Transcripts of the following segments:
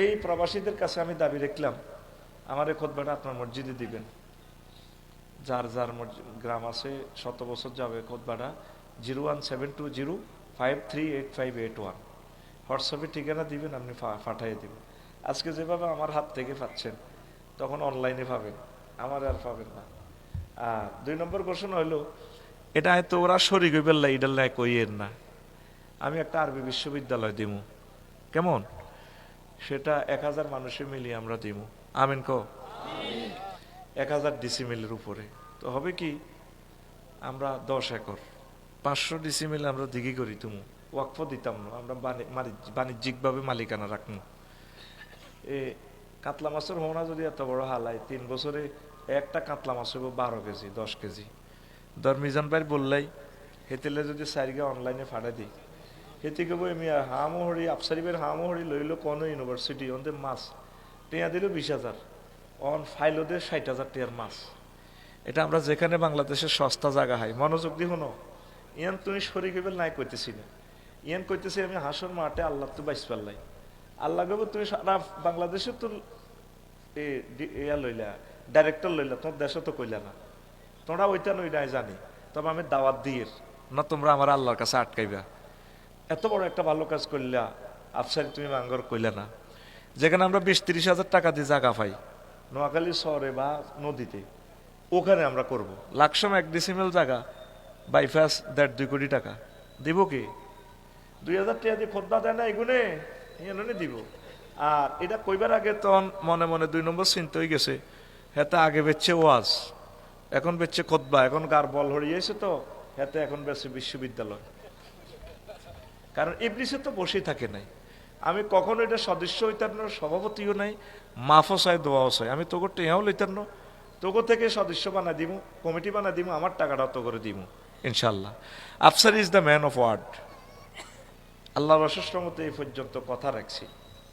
এই প্রবাসীদের কাছে আমি দাবি রাখলাম, আমার এই খোদবাটা আপনার মসজিদে দিবেন। যার যার গ্রাম আছে, শত বছর যাবে খোদবাটা, zero one seven two zero five three eight five eight one. হোয়াটসঅ্যাপে ঠিকানা দিবেন, আপনি পাঠিয়ে দিবেন। আজকে যেভাবে আমার হাত থেকে পাচ্ছেন, তখন অনলাইনে পাবেন, আমার আর পাবেন না। আর দুই নম্বর ঘোষণা হলো, এটা হয়তো ওরা শরিক হইবেন না ইডাল নাই কইয়ের না। আমি একটা আরবি বিশ্ববিদ্যালয় দিমু। কেমন? সেটা এক হাজার মানুষে মিলিয়ে আমরা দিমু। আমিন ক এক হাজার ডিসিমিলের উপরে। তো হবে কি, আমরা দশ একর। পাঁচশো ডিসিমিল আমরা দিঘি করি তুমু। ওয়াকফ দিতাম না, আমরা বাণিজ্যিকভাবে মালিকানা রাখব এ, কাতলা মাছের হোনা যদি এত বড় হালাই তিন বছরে একটা কাতলা মাছ হইব বারো কেজি, দশ কেজি। ধর মিজান ভাই বললাই, হেতেলে যদি সারিগে অনলাইনে ফাড়াই দিই হেতে কেব এমি হামহরি আফসারিবের হামহরি লইল কোন ইউনিভার্সিটি ওনতে মাছ। টিয়া দিল বিশ হাজার অন ফাইল ওদের ষাট হাজার টিয়ার মাছ। এটা আমরা যেখানে বাংলাদেশের সস্তা জায়গা হয় মনোযোগ দি হনো ইয়ান তুমি শরীর নাই কইতেছি না ইয়ান কইতেছি আমি হাসর মাঠে আল্লাহ তো বাইস পাল্লাই। আল্লাহ গেব তুমি সারা বাংলাদেশে তো ইয়া লইলা ডাইরেক্টর লইলা, তোমার দেশে তো কইলা না। তোমরা ওইটা নই নাই জানি। তবে আমি দাওয়াত দিয়ে না তোমরা আমার আল্লাহর কাছে আটকাইবা। এত বড় একটা ভালো কাজ করলা, আফসারি তুমি মাঙ্গর কইলা না। যেখানে আমরা বিশ তিরিশ হাজার টাকা দিয়ে জায়গা পাই, নোয়াখালী শহরে বা নদীতে, ওখানে আমরা করব। লাকসাম এক ডিসিমেল জায়গা বাইপাস দেড় দুই কোটি টাকা। দিব কি? দুই হাজার টাকা দিয়ে খোদ্দা দেয় না এগুনে? এনে দিব। আর এটা কইবার আগে তখন মনে মনে দুই নম্বর চিন্তা হয়ে গেছে, হেতে আগে বেচছে ওয়াজ, এখন বেচছে খোদ্বা, এখন গার বল হরিয়েছে তো, হেতে এখন বেচছে বিশ্ববিদ্যালয়। কারণ ইবলিসে তো বসেই থাকে নাই। আমি কখনো এটা সদস্য হইতার না সভাপতিও নাই মাফও চাই দোয়াও চাই আমি তোকে টেয়াও লইতার না। তোকে থেকে সদস্য বানা দিব কমিটি বানা দিব আমার টাকাটা তো করে দিব ইনশাল্লাহ Afsar is the man of word. Allah অসুস্থ মতো এই পর্যন্ত কথা রাখছি।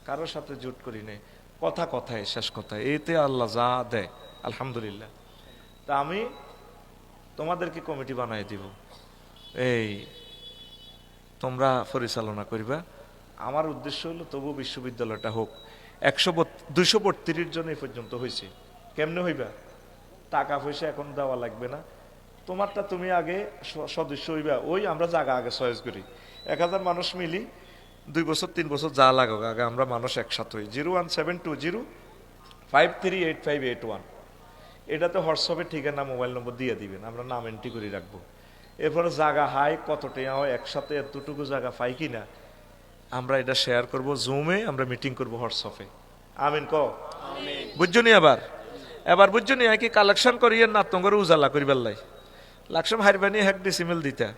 কারোর সাথে জুট করি নাই। কথা কথায়, শেষ কথায়। এতে আল্লাহ যা দেয়, আলহামদুলিল্লাহ। তা আমি তোমাদেরকে কমিটি বানাই দিব। এই তোমরা পরিচালনা করিবা। আমার উদ্দেশ্য হলো তবু বিশ্ববিদ্যালয়টা হোক। একশো দুইশো বত্রিশ জন এই পর্যন্ত হয়েছে। কেমনে হইবা? টাকা পয়সা এখন দেওয়া লাগবে না। তোমারটা তুমি আগে সদস্য হইবা। ওই আমরা জায়গা আগে চয়েস করি। এক হাজার মানুষ মিলি দুই বছর, তিন বছর যা লাগুক, আগে আমরা মানুষ একসাথে হই। Zero one seven two zero five three eight five eight one. এটাতে হোয়াটসঅ্যাপে ঠিকানা, মোবাইল নম্বর দিয়ে দিবেন। আমরা নাম এন্ট্রি করে রাখব। এরপরে জায়গা হাই কতটা হয় একসাথে এতটুকু জায়গা পাই কি না আমরা এটা শেয়ার করব জুমে আমরা মিটিং করব হোয়াটসঅ্যাপে আমিন ক বুঝছ নি এবার? এবার বুঝছ নি কি কালেকশন করিয়ে না তোমার উজালা করিবার লাই। লাকসাম হারবানি হ্যাক ডিসিমেল দিতা।